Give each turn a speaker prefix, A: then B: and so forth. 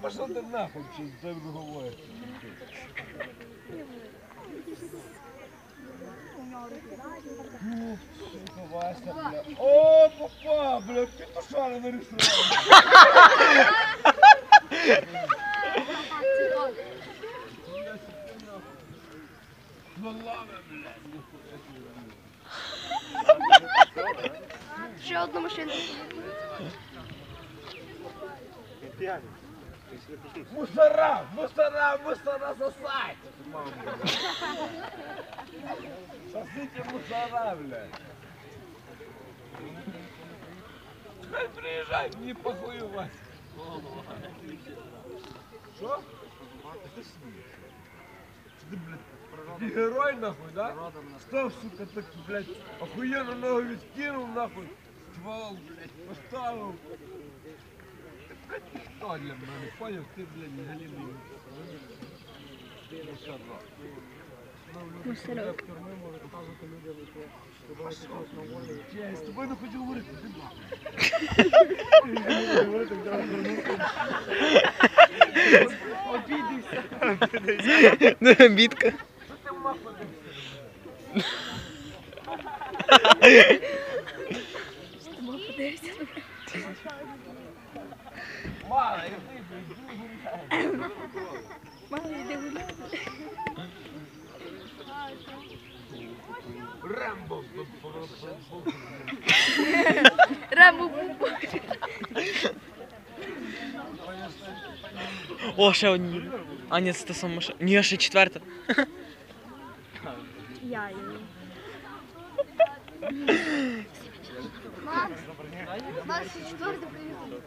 A: Пошел ты нахуй, ты говоришь. Ну, Вася, бля. О, папа, бля, петушара нарисовал. Ну ладно, блядь, нихуя себе.
B: Одну машину.
A: Мусора, мусора, мусора сосать! Сосите мусора, блядь. Хай приезжай, не похуй вас. Что? Ты, блядь, ты герой нахуй, да? Став, сука, так, блядь, охуенно ногу відкинув нахуй Ствол, блядь, поставив. Ти, блядь, ніхто для мене, поняв? Ти, блядь, галімий.
B: Мусорок.
A: Я з тобою не хочу говорити, ти
C: Бітка.
B: Тому подивися.
A: Мала, я ти, блядь,
B: Мама, йди гуляти.
A: Рембо.
B: Рембо бубу.
C: О, ще одні. А, ні, це та сама машина. Ні, ще четверта.
B: Я її.
D: Нас четвертый привезли.